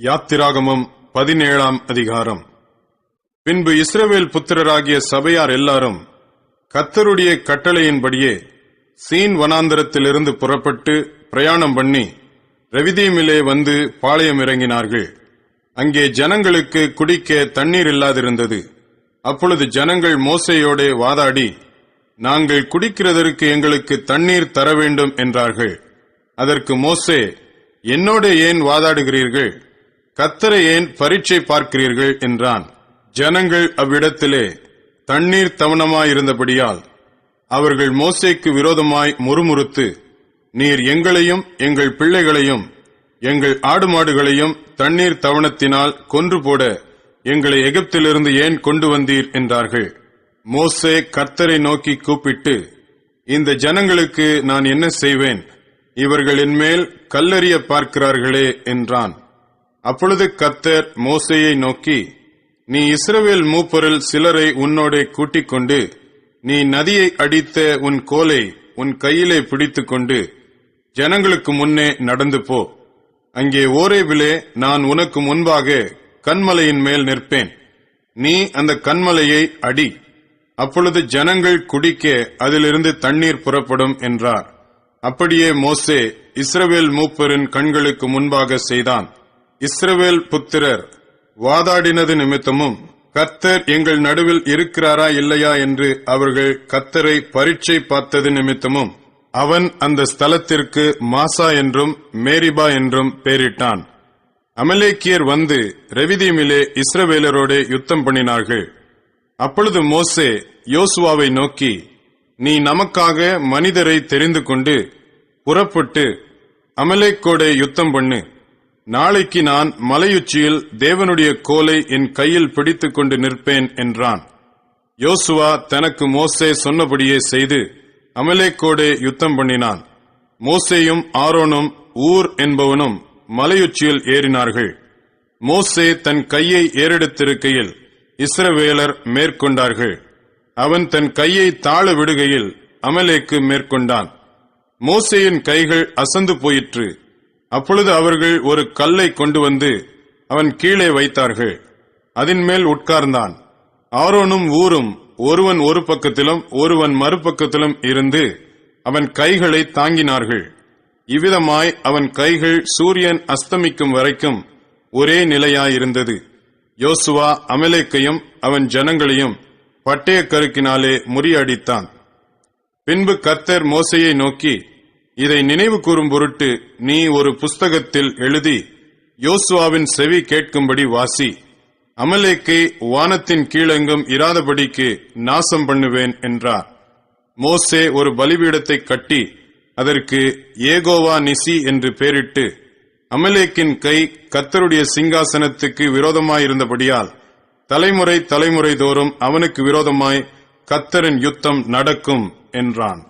யாத்திராகமம் பதினேழாம் அதிகாரம். பின்பு இஸ்ரவேல் புத்திரராகிய சபையார் எல்லாரும் கத்தருடைய கட்டளையின்படியே சீன் வனாந்தரத்திலிருந்து புறப்பட்டு பிரயாணம் பண்ணி ரவிதீமிலே வந்து பாளையம் இறங்கினார்கள். அங்கே ஜனங்களுக்கு குடிக்க தண்ணீர் இல்லாதிருந்தது. அப்பொழுது ஜனங்கள் மோசையோடே வாதாடி நாங்கள் குடிக்கிறதற்கு எங்களுக்கு தண்ணீர் தர வேண்டும் என்றார்கள். அதற்கு மோசே என்னோட ஏன் வாதாடுகிறீர்கள்? கத்தரை ஏன் பரீட்சை பார்க்கிறீர்கள் என்றான். ஜனங்கள் அவ்விடத்திலே தண்ணீர் தவணமாயிருந்தபடியால் அவர்கள் மோசைக்கு விரோதமாய் முறுமுறுத்து நீர் எங்களையும் எங்கள் பிள்ளைகளையும் எங்கள் ஆடு மாடுகளையும் தண்ணீர் தவணத்தினால் கொன்று போட எங்களை எகிப்திலிருந்து ஏன் கொண்டு வந்தீர்? என்றார்கள். மோசே கர்த்தரை நோக்கி கூப்பிட்டு இந்த ஜனங்களுக்கு நான் என்ன செய்வேன்? இவர்கள் என்மேல் கல்லறிய பார்க்கிறார்களே என்றான். அப்பொழுது கத்தர் மோசையை நோக்கி நீ இஸ்ரவேல் மூப்பரில் சிலரை உன்னோடே கூட்டிக் கொண்டு நீ நதியை அடித்த உன் கோலை உன் கையிலே பிடித்துக்கொண்டு ஜனங்களுக்கு முன்னே நடந்து போ. அங்கே ஓரேவிலே நான் உனக்கு முன்பாக கண்மலையின் மேல் நிற்பேன். நீ அந்த கண்மலையை அடி. அப்பொழுது ஜனங்கள் குடிக்க அதிலிருந்து தண்ணீர் புறப்படும் என்றார். அப்படியே மோசே இஸ்ரவேல் மூப்பரின் கண்களுக்கு முன்பாக செய்தான். இஸ்ரவேல் புத்திரர் வாதாடினது நிமித்தமும் கர்த்தர் எங்கள் நடுவில் இருக்கிறாரா இல்லையா என்று அவர்கள் கர்த்தரை பரீட்சை பார்த்தது நிமித்தமும் அவன் அந்த ஸ்தலத்திற்கு மாசா என்றும் மேரிபா என்றும் பெயரிட்டான். அமலேக்கியர் வந்து ரெவிதீமிலே இஸ்ரவேலரோடே யுத்தம் பண்ணினார்கள். அப்பொழுது மோசே யோசுவாவை நோக்கி நீ நமக்காக மனிதரை தெரிந்து கொண்டு புறப்பட்டு அமலேக்கோடே யுத்தம் பண்ணு. நாளைக்கு நான் மலையுச்சியில் தேவனுடைய கோலை என் கையில் பிடித்துக் கொண்டு நிற்பேன் என்றான். யோசுவா தனக்கு மோசே சொன்னபடியே செய்து அமலேக்கோடே யுத்தம் பண்ணினான். மோசேயும் ஆரோனும் ஊர் என்பவனும் மலையுச்சியில் ஏறினார்கள். மோசே தன் கையை ஏறெடுத்திருக்கையில் இஸ்ரவேலர் மேற்கொண்டார்கள். அவன் தன் கையை தாழ விடுகையில் அமலேக்கு மேற்கொண்டான். மோசேயின் கைகள் அசந்து போயிற்று. அப்பொழுது அவர்கள் ஒரு கல்லை கொண்டு வந்து அவன் கீழே வைத்தார்கள். அதன் மேல் உட்கார்ந்தான். ஆரோனும் ஊரும் ஒருவன் ஒரு பக்கத்திலும் ஒருவன் மறுபக்கத்திலும் இருந்து அவன் கைகளை தாங்கினார்கள். இவ்விதமாய் அவன் கைகள் சூரியன் அஸ்தமிக்கும் வரைக்கும் ஒரே நிலையாயிருந்தது. யோசுவா அமலேக்கையும் அவன் ஜனங்களையும் பட்டய கருக்கினாலே முறியடித்தான். பின்பு கர்த்தர் மோசையை நோக்கி இதை நினைவு கூறும் பொருட்டு நீ ஒரு புஸ்தகத்தில் எழுதி யோசுவாவின் செவி கேட்கும்படி வாசி. அமலேக்கை வானத்தின் கீழெங்கும் இராதபடிக்கு நாசம் பண்ணுவேன் என்றார். மோசே ஒரு பலிபீடத்தை கட்டி அதற்கு ஏகோவா நிசி என்று பெயரிட்டு அமலேக்கின் கை கர்த்தருடைய சிங்காசனத்துக்கு விரோதமாயிருந்தபடியால் தலைமுறை தலைமுறை தோறும் அவனுக்கு விரோதமாய் கத்தரின் யுத்தம் நடக்கும் என்றான்.